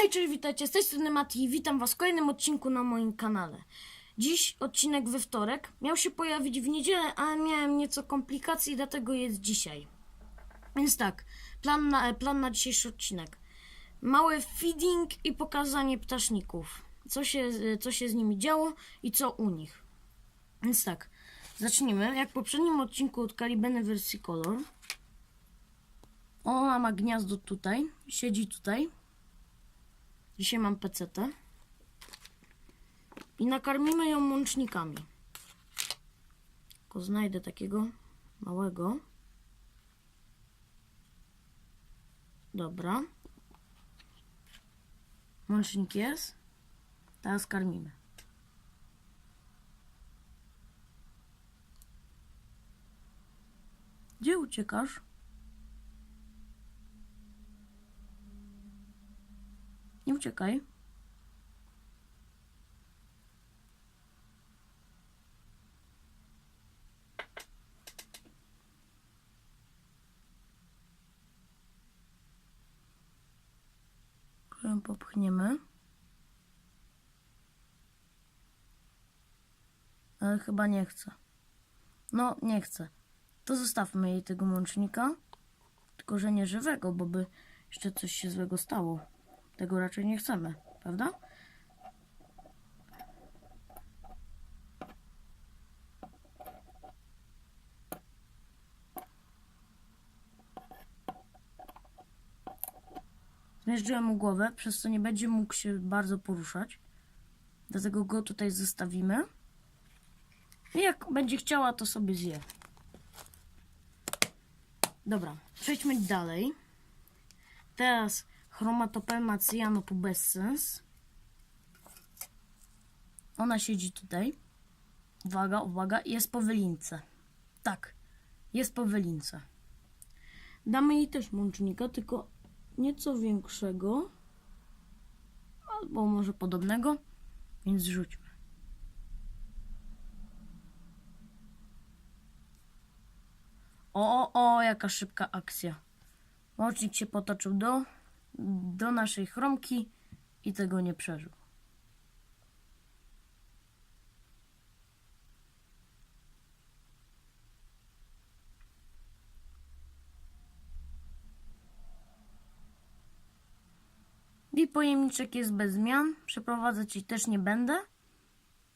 Hej, cześć, witajcie, z tej strony Mati i witam was w kolejnym odcinku na moim kanale. Dziś odcinek we wtorek, miał się pojawić w niedzielę, ale miałem nieco komplikacji, dlatego jest dzisiaj. Więc tak, plan na, plan na dzisiejszy odcinek. Mały feeding i pokazanie ptaszników. Co się, co się z nimi działo i co u nich. Więc tak, zacznijmy. Jak w poprzednim odcinku od Kalibeny wersji Color. Ona ma gniazdo tutaj, siedzi tutaj. Dzisiaj mam PCT. I nakarmimy ją łącznikami. Tylko znajdę takiego małego. Dobra. Łącznik jest. Teraz karmimy. Gdzie uciekasz? Uciekaj. Ją popchniemy. Ale chyba nie chce. No, nie chce. To zostawmy jej tego łącznika. Tylko, że nie żywego, bo by jeszcze coś się złego stało. Tego raczej nie chcemy, prawda? Zmierzyłem mu głowę, przez co nie będzie mógł się bardzo poruszać. Dlatego go tutaj zostawimy. I jak będzie chciała, to sobie zje. Dobra, przejdźmy dalej. Teraz chromatopelma cyanopubescens. Ona siedzi tutaj. Uwaga, uwaga, jest po wylince. Tak, jest po wylince. Damy jej też łącznika, tylko nieco większego. Albo może podobnego, więc rzućmy. O, o, o, jaka szybka akcja. Łącznik się potoczył do, do naszej chromki i tego nie przeżył. I pojemniczek jest bez zmian. Przeprowadzać jej też nie będę,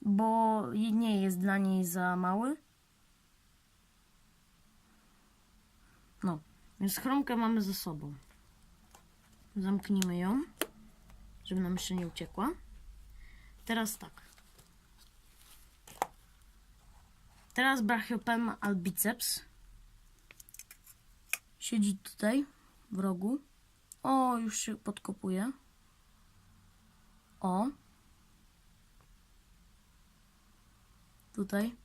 bo nie jest dla niej za mały. No, więc chromkę mamy ze sobą. Zamknijmy ją, żeby nam jeszcze nie uciekła. Teraz tak. Teraz Brachiopelma albiceps. Siedzi tutaj w rogu. O, już się podkopuje. O. Tutaj.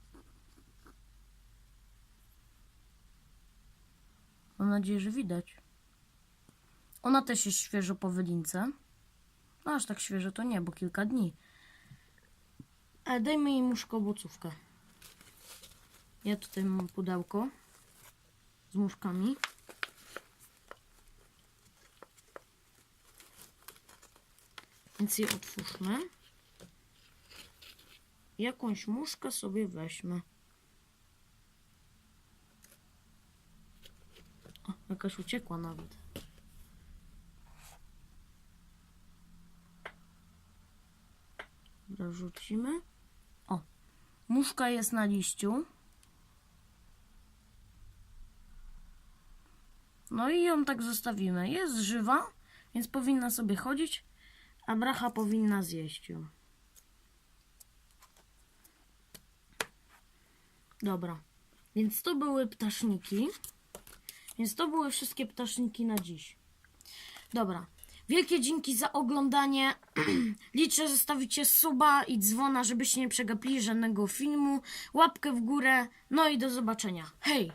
Mam nadzieję, że widać. Ona też jest świeżo po wylince. No aż tak świeżo to nie, bo kilka dni. Ale dajmy jej muszkobocówkę. Ja tutaj mam pudełko z muszkami. Więc je otwórzmy. Jakąś muszkę sobie weźmy. O, jakaś uciekła nawet. Dobra, rzucimy. O, muszka jest na liściu. No i ją tak zostawimy. Jest żywa, więc powinna sobie chodzić, a bracha powinna zjeść ją. Dobra, więc to były ptaszniki. Więc to były wszystkie ptaszniki na dziś. Dobra. Wielkie dzięki za oglądanie. Liczę, że zostawicie suba i dzwona, żebyście nie przegapili żadnego filmu. Łapkę w górę. No i do zobaczenia. Hej!